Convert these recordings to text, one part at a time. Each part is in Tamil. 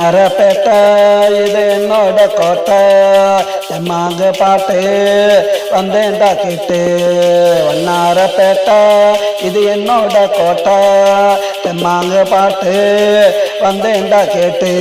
அரப்பேட்டை இது என்னோட கோட்டை. எம்மாங்க பாட்டு வந்தேன்டா கேட்டு. வண்ணாரப்பேட்டை இது என்னோட கோட்டை. தெம்மாங்க பாட்டு வந்தேன்டா கேட்டு.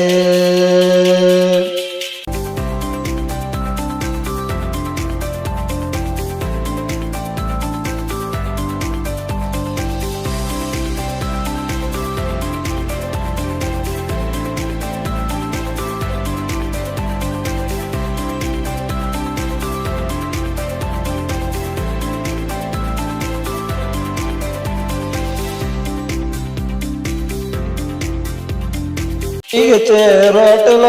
ஈகச்சே ரோட்டுல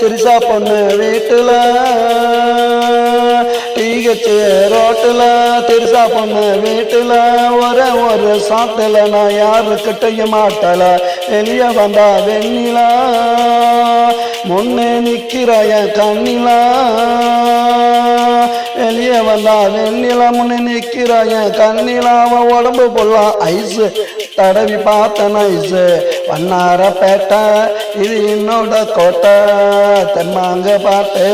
திரிசா பொண்ணு வீட்டுல. ஈகச்சே ரோட்டுல திருசா பொண்ணு வீட்டுல. ஒரே ஒரு சாத்துல நான் யாருக்கிட்டையும் மாட்டல. வெளிய வந்தா வெண்ணிலா முன்னே நிக்கிற என் கண்ணிலா. வெளியே வந்தா வெண்ணிலா முன்னே நிக்கிற உடம்பு பொல்லாம் ஐஸு. தடவி பார்த்தன ஐஸு. பண்ணார பேட்டை இது என்னோட கோட்டை. தெம்மாங்க பாட்டு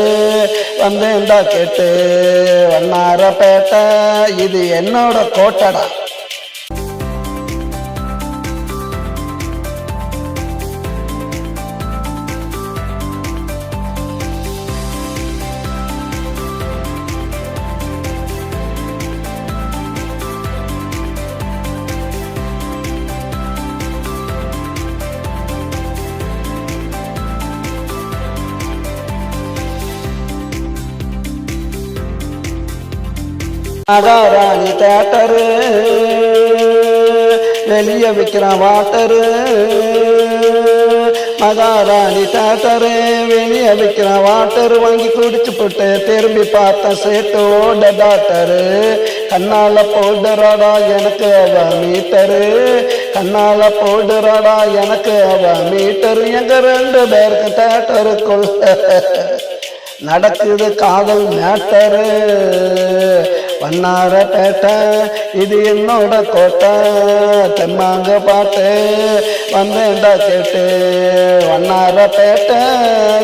வந்தேன்டா கேட்டு. வண்ணார பேட்டை இது என்னோட கோட்டடா. மகாராணி தேட்டரு வெளியே விற்கிறான் வாட்டரு மகாராணி தேட்டரு வெளியே விற்கிறான் வாட்டரு வாங்கி குடிச்சு போட்டு திரும்பி பார்த்த சேட்டோட டாக்டரு கண்ணால போடுறாடா எனக்கு அவ மீட்டரு கண்ணால போடுறாடா எனக்கு அவ மீட்டரு எங்க ரெண்டு பேருக்கு தேட்டருக்குள்ள நடக்குது காதல் மேட்டரு வண்ணார பேட்டை இது என்னோட கோட்டை தெம்மாங்க பாட்டு வந்தேன்டா கேட்டு. வண்ணார பேட்டை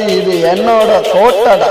இது என்னோட கோட்டடா